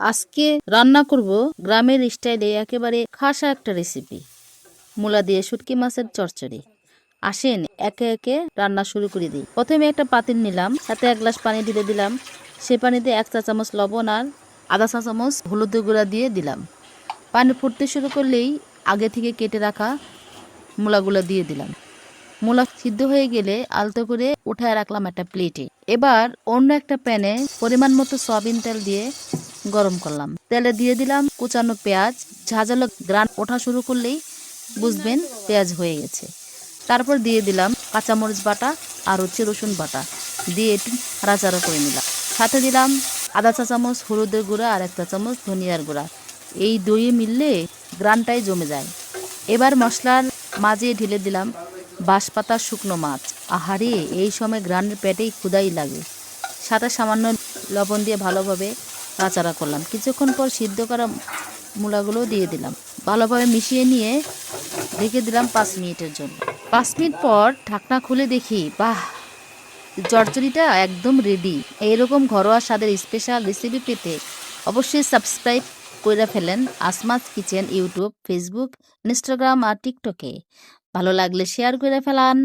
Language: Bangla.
আজকে রান্না করব গ্রামের স্টাইলে একেবারে খাসা একটা রেসিপি মূলা দিয়ে শুটকি মাছের চচ্চড়ি। আসেন একে একে রান্না শুরু করে দিই। প্রথমে একটা পাতিল নিলাম, সাথে এক গ্লাস পানি ঢেলে দিলাম। সে পানিতে এক চা চামচ লবণ আর আধা চা চামচ হলুদ গুঁড়া দিয়ে দিলাম। পানি ফুটতে শুরু করলেই আগে থেকে কেটে রাখা মূলাগুলো দিয়ে দিলাম। মূলা সিদ্ধ হয়ে গেলে আলতো করে উঠায় রাখলাম একটা প্লেটে এবার অন্য একটা প্যানে পরিমাণ মতো সয়াবিন তেল দিয়ে গরম করলাম। তেলে দিয়ে দিলাম কুচানো পেঁয়াজ, ঝাঁঝালো গ্রান ওঠা শুরু করলেই বুঝবেন পেঁয়াজ হয়ে গেছে। তারপর দিয়ে দিলাম কাঁচামরিচ বাটা আর হচ্ছে রসুন বাটা। দিয়ে একটু নাড়াচাড়া করে নিলাম। সাথে দিলাম আধা চা চামচ হলুদের গুঁড়া আর এক চা চামচ ধনিয়ার গুঁড়া। এই দইয়ে মিললে গ্রানটাই জমে যায়। এবার মশলার মাঝে ঢেলে দিলাম বাঁশপাতা শুকনো মাছ। আহারে, এই সময় গ্রানের পেটেই ক্ষুদাই লাগে। সাথে সামান্য লবণ দিয়ে ভালোভাবে নাড়াচাড়া করলাম। কিছুক্ষণ পর সিদ্ধ করা মূলাগুলো দিয়ে দিলাম। ভালোভাবে মিশিয়ে নিয়ে রেখে দিলাম পাঁচ মিনিটের জন্য। পাঁচ মিনিট পর ঢাকনা খুলে দেখি, বাহ! চচ্চড়িটা একদম রেডি এইরকম ঘরোয়া স্বাদের স্পেশাল রেসিপি পেতে অবশ্যই সাবস্ক্রাইব করে ফেলেন আসমাস কিচেন ইউটিউব ফেসবুক ইনস্টাগ্রাম আর টিকটকে ভালো লাগলে শেয়ার করে ফেলান।